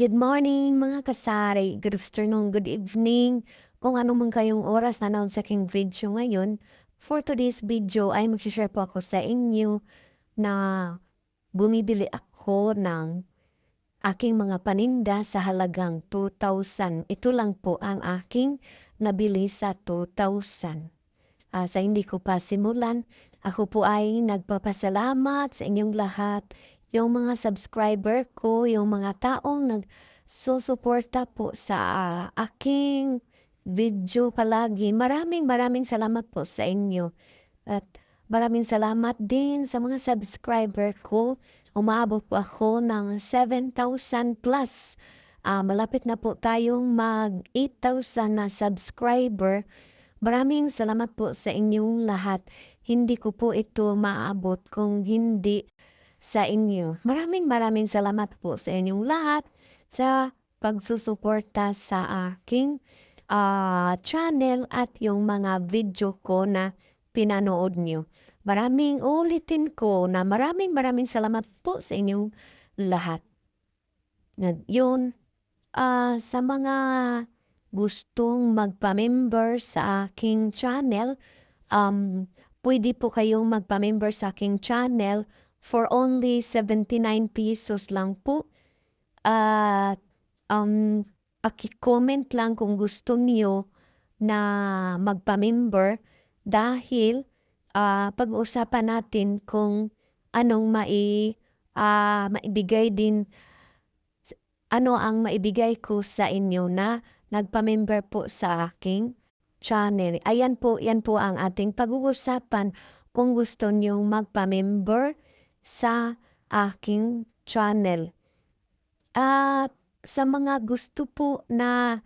Good morning mga kasari, good afternoon, good evening. Kung ano man kayong oras na naon sa aking video ngayon, for today's video ay mag-share po ako sa inyo na bumibili ako ng aking mga paninda sa halagang 2,000. Ito lang po ang aking nabili sa 2,000. Uh, sa hindi ko pa simulan, ako po ay nagpapasalamat sa inyong lahat yung mga subscriber ko, yung mga taong nagsusuporta po sa uh, aking video palagi. Maraming maraming salamat po sa inyo. At maraming salamat din sa mga subscriber ko. Umabot po ako ng 7,000 plus. Uh, malapit na po tayong mag 8,000 na subscriber. Maraming salamat po sa inyong lahat. Hindi ko po ito maabot kung hindi sa inyo. Maraming maraming salamat po sa inyong lahat sa pagsusuporta sa aking uh, channel at yung mga video ko na pinanood nyo. Maraming ulitin ko na maraming maraming salamat po sa inyong lahat. Yun, uh, sa mga gustong magpa-member sa aking channel, um, pwede po kayong magpa-member sa aking channel for only 79 pesos lang po. At um, aki-comment lang kung gusto niyo na magpa-member dahil uh, pag-uusapan natin kung anong mai uh, maibigay din ano ang maibigay ko sa inyo na nagpa-member po sa aking channel. Ayan po, yan po ang ating pag-uusapan kung gusto niyo magpa-member sa aking channel. At sa mga gusto po na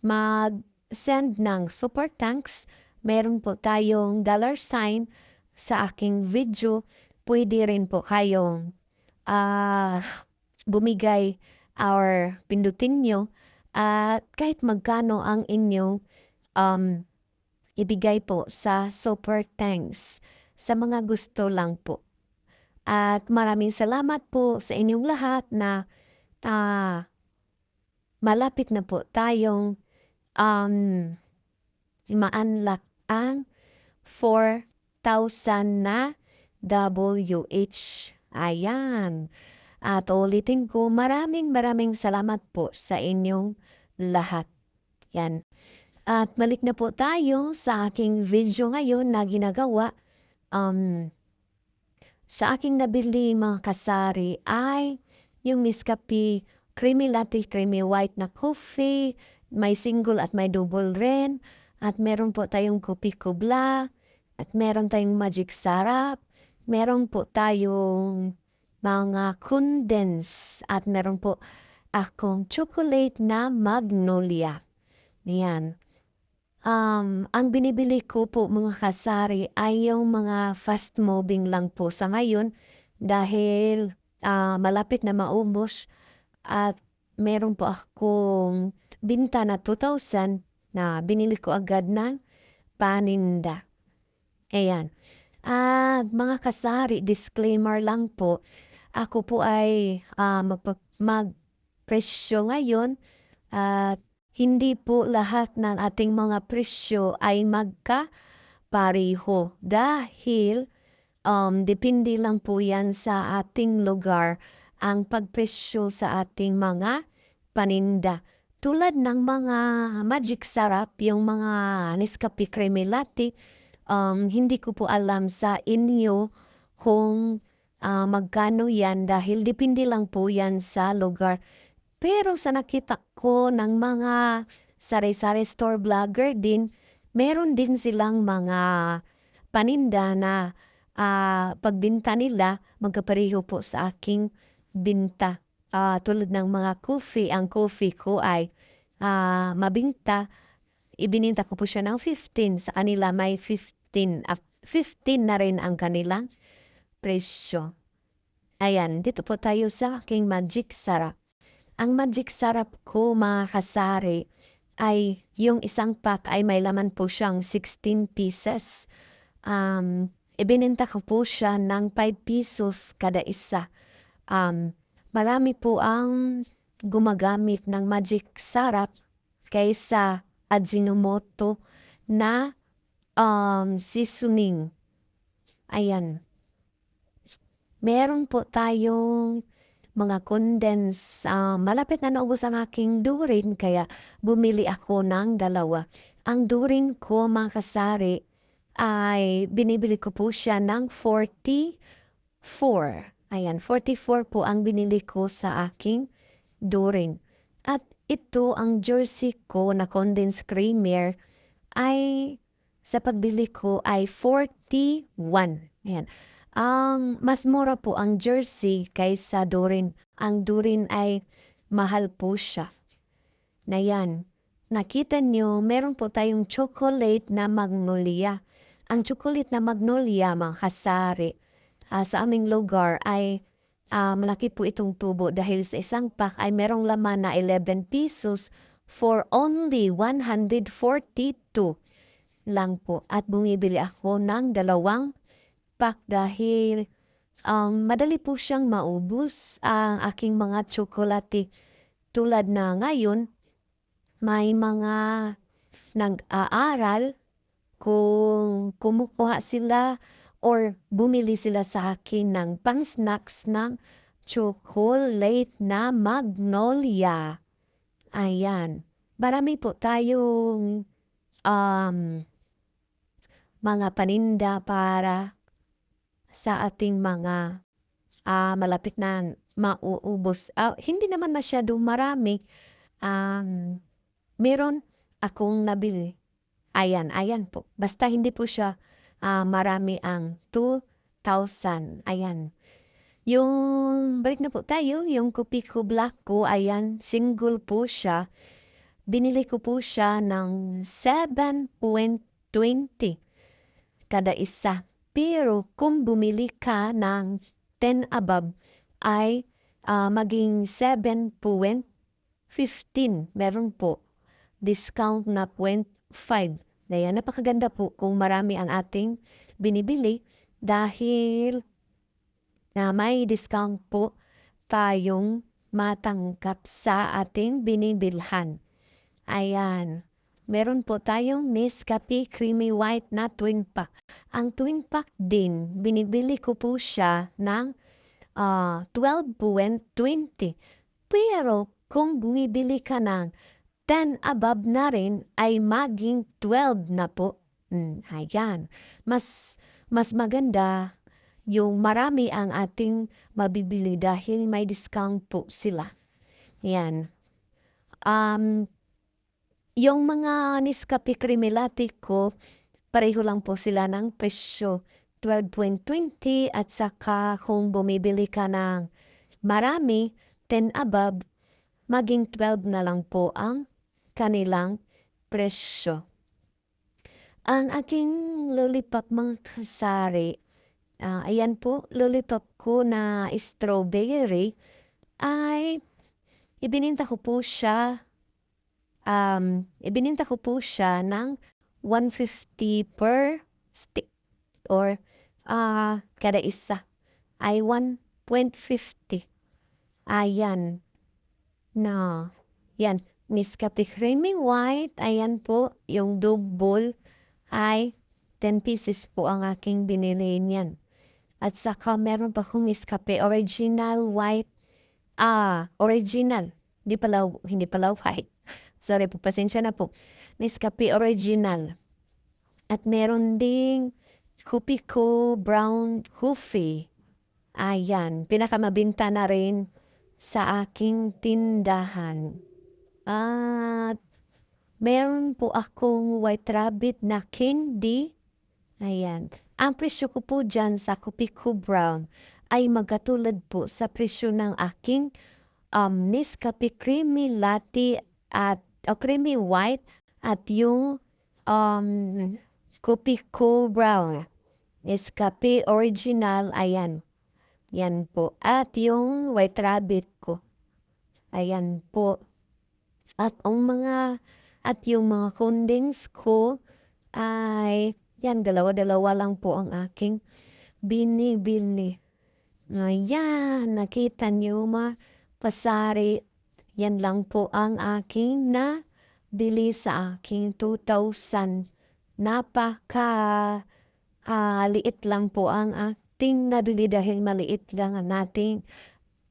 mag-send ng super thanks, meron po tayong dollar sign sa aking video. Pwede rin po kayong uh, bumigay or pindutin nyo at kahit magkano ang inyong um, ibigay po sa super thanks sa mga gusto lang po. At maraming salamat po sa inyong lahat na uh, malapit na po tayong um, maanlak ang 4,000 na WH. Ayan. At ulitin ko, maraming maraming salamat po sa inyong lahat. Yan. At balik na po tayo sa aking video ngayon na ginagawa. Um, sa aking nabili mga kasari ay yung Nescafe Creamy Latte Creamy White na coffee, may single at may double rin, at meron po tayong kopi kubla, at meron tayong magic sarap, meron po tayong mga condense, at meron po akong chocolate na magnolia. Yan. Um, ang binibili ko po mga kasari ay yung mga fast moving lang po sa ngayon dahil uh, malapit na maubos at meron po akong binta na 2,000 na binili ko agad ng paninda. Ayan. At mga kasari, disclaimer lang po, ako po ay uh, magpag magpresyo ngayon at hindi po lahat ng ating mga presyo ay magkapareho dahil um, depende lang po yan sa ating lugar ang pagpresyo sa ating mga paninda. Tulad ng mga magic sarap, yung mga Nescafe Creme Latte, um, hindi ko po alam sa inyo kung uh, magkano yan dahil depende lang po yan sa lugar. Pero sa nakita ko ng mga sari-sari store vlogger din, meron din silang mga paninda na uh, pagbinta nila magkapareho po sa aking binta. Uh, tulad ng mga coffee, ang coffee ko ay uh, mabinta. Ibininta ko po siya ng 15. Sa kanila may 15. Uh, 15 na rin ang kanilang presyo. Ayan, dito po tayo sa aking magic sarap. Ang magic sarap ko mga kasari ay yung isang pack ay may laman po siyang 16 pieces. Um, ibinenta ko po siya ng 5 pesos kada isa. Um, marami po ang gumagamit ng magic sarap kaysa Ajinomoto na, um, seasoning. Ayan. Meron po tayong mga condense, ah, malapit na naubos ang aking durin kaya bumili ako ng dalawa. Ang durin ko mga kasari ay binibili ko po siya ng 44. Ayan, 44 po ang binili ko sa aking durin. At ito ang jersey ko na condensed creamer ay sa pagbili ko ay 41. Ayan. Ang mas mura po ang jersey kaysa durin. Ang durin ay mahal po siya. Na yan. Nakita nyo, meron po tayong chocolate na magnolia. Ang chocolate na magnolia, mga kasari, uh, sa aming lugar ay uh, malaki po itong tubo dahil sa isang pack ay merong laman na 11 pesos for only 142 lang po. At bumibili ako ng dalawang pack dahil um, madali po siyang maubos ang aking mga tsokolate. Tulad na ngayon, may mga nag-aaral kung kumukuha sila or bumili sila sa akin ng pang-snacks ng chocolate na magnolia. Ayan. Marami po tayong um, mga paninda para sa ating mga uh, malapit na mauubos. Uh, hindi naman masyadong marami. Um, meron akong nabili. Ayan, ayan po. Basta hindi po siya uh, marami ang 2,000. Ayan. Yung, balik na po tayo, yung Kupiko Black ko, ayan, single po siya. Binili ko po siya ng 7.20 kada isa. Pero kung bumili ka ng 10 above ay uh, maging 7.15 meron po discount na 0.5. Daya napakaganda po kung marami ang ating binibili dahil na may discount po tayong matangkap sa ating binibilhan. Ayan. Meron po tayong Nescafe Creamy White na twin pack. Ang twin pack din, binibili ko po siya ng uh, 12.20. Pero kung bumibili ka ng 10 above na rin, ay maging 12 na po. Hmm, ayan. Mas, mas maganda yung marami ang ating mabibili dahil may discount po sila. Yan. Um, yung mga Nescafe Cremelati ko, pareho lang po sila ng presyo. 12.20 at saka kung bumibili ka ng marami, 10 above, maging 12 na lang po ang kanilang presyo. Ang aking lollipop mga kasari, uh, ayan po, lollipop ko na strawberry, ay ibininta ko po siya um, ibininta ko po siya ng 150 per stick or uh, kada isa ay 1.50. Ayan. Na. Yan. Nescafe Creamy White. Ayan po. Yung double ay 10 pieces po ang aking binili niyan. At saka meron pa akong Nescafe Original White. Ah, original. Hindi pala, hindi pala white. Sorry po, pasensya na po. Nescafe Original. At meron ding Kupiko Brown Coffee. Ayan, pinakamabinta na rin sa aking tindahan. At meron po akong white rabbit na candy. Ayan. Ang presyo ko po dyan sa Kupiko Brown ay magkatulad po sa presyo ng aking um, Nescafe Creamy Latte at o creamy white at yung um, Kopiko brown. Escape original, ayan. Yan po. At yung white rabbit ko. Ayan po. At ang mga, at yung mga condensed ko ay, yan, dalawa-dalawa lang po ang aking binibili. Ayan, nakita niyo ma, pasari yan lang po ang aking nabili sa aking 2,000. Napaka, ah, liit lang po ang ating nabili dahil maliit lang ang ating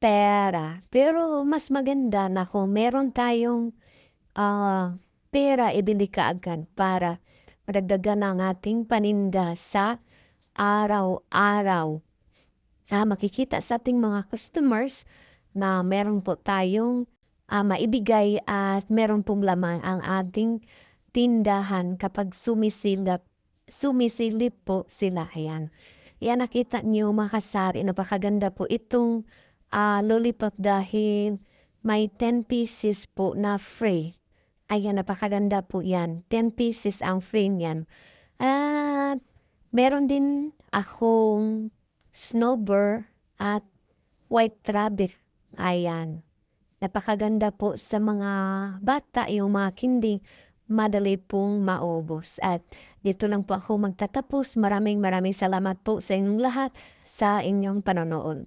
pera. Pero mas maganda na kung meron tayong, ah, pera ibili kaagad para madagdagan ang ating paninda sa araw-araw. Ah, makikita sa ating mga customers na meron po tayong, ah, maibigay at meron pong laman ang ating tindahan kapag sumisilap sumisilip po sila, ayan. Yan nakita niyo mga kasari napakaganda po itong, ah, lollipop dahil may 10 pieces po na free. Ayan napakaganda po yan, 10 pieces ang free niyan. At meron din akong snowbird at white rabbit, ayan. Napakaganda po sa mga bata yung mga kinding madali pong maubos. At dito lang po ako magtatapos. Maraming maraming salamat po sa inyong lahat sa inyong panonood.